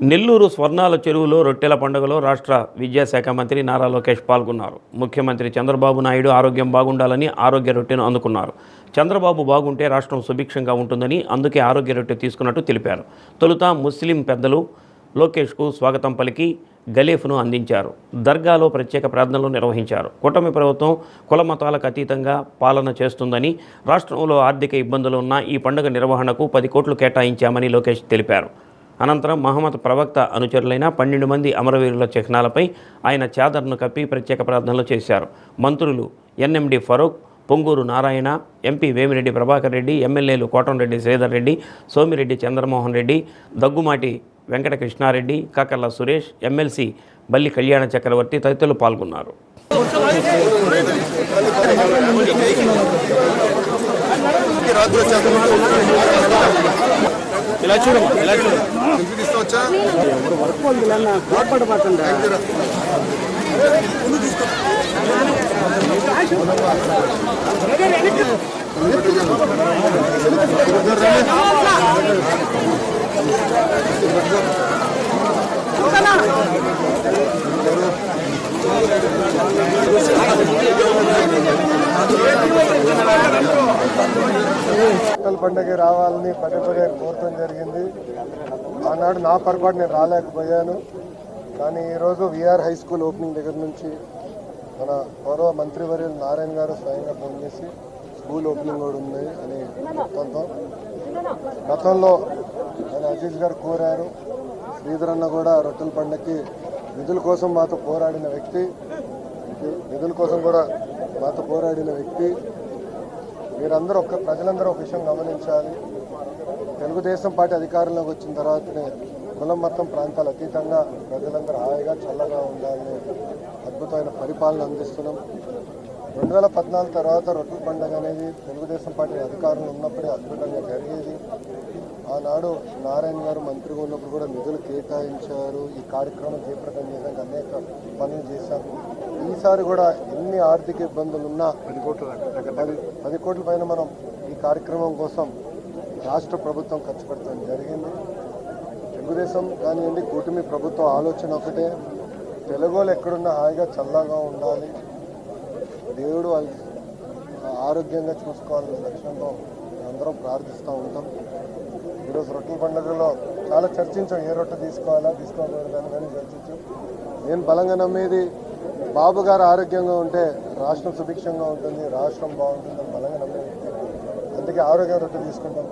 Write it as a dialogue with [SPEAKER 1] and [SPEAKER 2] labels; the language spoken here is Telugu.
[SPEAKER 1] నెల్లూరు స్వర్ణాల చెరువులో రొట్టెల పండుగలో రాష్ట్ర విద్యాశాఖ మంత్రి నారా లోకేష్ పాల్గొన్నారు. ముఖ్యమంత్రి చంద్రబాబు నాయుడు ఆరోగ్యం బాగుండాలని ఆరోగ్య రొట్టెను అందుకున్నారు. చంద్రబాబు బాగుంటే రాష్ట్రం సుభిక్షంగా ఉంటుందని అందుకే ఆరోగ్య రొట్టె తీసుకున్నట్టు తెలిపారు. తొలుత ముస్లిం పెద్దలు లోకేష్కు స్వాగతం పలికి గలీఫ్ను అందించారు. దర్గాలో ప్రత్యేక ప్రార్థనలు నిర్వహించారు. కూటమి ప్రభుత్వం కుల మతాలకు అతీతంగా పాలన చేస్తుందని రాష్ట్రంలో ఆర్థిక ఇబ్బందులు ఉన్న ఈ పండుగ నిర్వహణకు పది కోట్లు కేటాయించామని లోకేష్ తెలిపారు. అనంతరం మహమ్మద్ ప్రవక్త అనుచరులైన పన్నెండు మంది అమరవీరుల చిహ్నాలపై ఆయన చాదర్ను కప్పి ప్రత్యేక ప్రార్థనలు చేశారు. మంత్రులు ఎన్ఎండి ఫరూక్ పొంగూరు నారాయణ ఎంపీ వేమిరెడ్డి ప్రభాకర్ రెడ్డి ఎమ్మెల్యేలు కోటంరెడ్డి శ్రీధర్ రెడ్డి సోమిరెడ్డి చంద్రమోహన్ రెడ్డి దగ్గుమాటి వెంకటకృష్ణారెడ్డి కాకర్ల సురేష్ ఎమ్మెల్సీ బల్లి కళ్యాణ చక్రవర్తి తదితరులు పాల్గొన్నారు.
[SPEAKER 2] ఇలా చూడమ్మా ఇలా చూడు.
[SPEAKER 3] తీసుకొచ్చా
[SPEAKER 4] పిట్టల పండుగ రావాలని పదే పదే కోరటం జరిగింది. ఆనాడు నా పొరపాటు నేను రాలేకపోయాను. కానీ ఈరోజు విఆర్ హై స్కూల్ ఓపెనింగ్ దగ్గర నుంచి మన గౌరవ మంత్రివర్యులు నారాయణ గారు స్వయంగా ఫోన్ చేసి స్కూల్ ఓపెనింగ్ కూడా ఉంది అని మొత్తంతో గతంలో ఆయన అజీజ్ గారు కోరారు. శ్రీధరన్న అన్న కూడా రొట్టెల పండుగకి నిధుల కోసం మాతో పోరాడిన వ్యక్తి. నిధుల కోసం కూడా మాతో పోరాడిన వ్యక్తి. మీరందరూ ఒక ప్రజలందరూ ఒక విషయం గమనించాలి. తెలుగుదేశం పార్టీ అధికారంలోకి వచ్చిన తర్వాతనే కులం మతం ప్రాంతాలు అతీతంగా ప్రజలందరూ హాయిగా చల్లగా ఉండాలని అద్భుతమైన పరిపాలన అందిస్తున్నాం. రెండు వేల పద్నాలుగు తర్వాత రొట్టెల పండుగ అనేది తెలుగుదేశం పార్టీ అధికారంలో ఉన్నప్పుడే అద్భుతంగా జరిగేది. ఆనాడు నారాయణ గారు మంత్రిగా ఉన్నప్పుడు కూడా నిధులు కేటాయించారు. ఈ కార్యక్రమం జయప్రదం చేయడానికి అనేక పనులు చేశారు. ఈసారి కూడా ఎన్ని ఆర్థిక ఇబ్బందులు ఉన్నా పది కోట్ల పది పది కోట్ల పైన మనం ఈ కార్యక్రమం కోసం రాష్ట్ర ప్రభుత్వం ఖర్చు పెట్టడం జరిగింది. తెలుగుదేశం కానివ్వండి కూటమి ప్రభుత్వం ఆలోచన ఒకటే. తెలుగు వాళ్ళు ఎక్కడున్నా హాయిగా చల్లగా ఉండాలి. దేవుడు వాళ్ళకి ఆరోగ్యంగా చూసుకోవాలనే లక్ష్యంతో అందరం ప్రార్థిస్తూ ఉంటాం. ఈరోజు రొట్టెల పండుగలో చాలా చర్చించాం ఏ రొట్టె తీసుకోవాలా తీసుకోకూడదని అని కానీ చర్చించాం. నేను బలంగా నమ్మేది బాబు గారు ఆరోగ్యంగా ఉంటే రాష్ట్రం సుభిక్షంగా ఉంటుంది రాష్ట్రం బాగుంటుందని బలంగా నమ్మేది అందుకే ఆరోగ్య రొట్టె తీసుకుంటాం.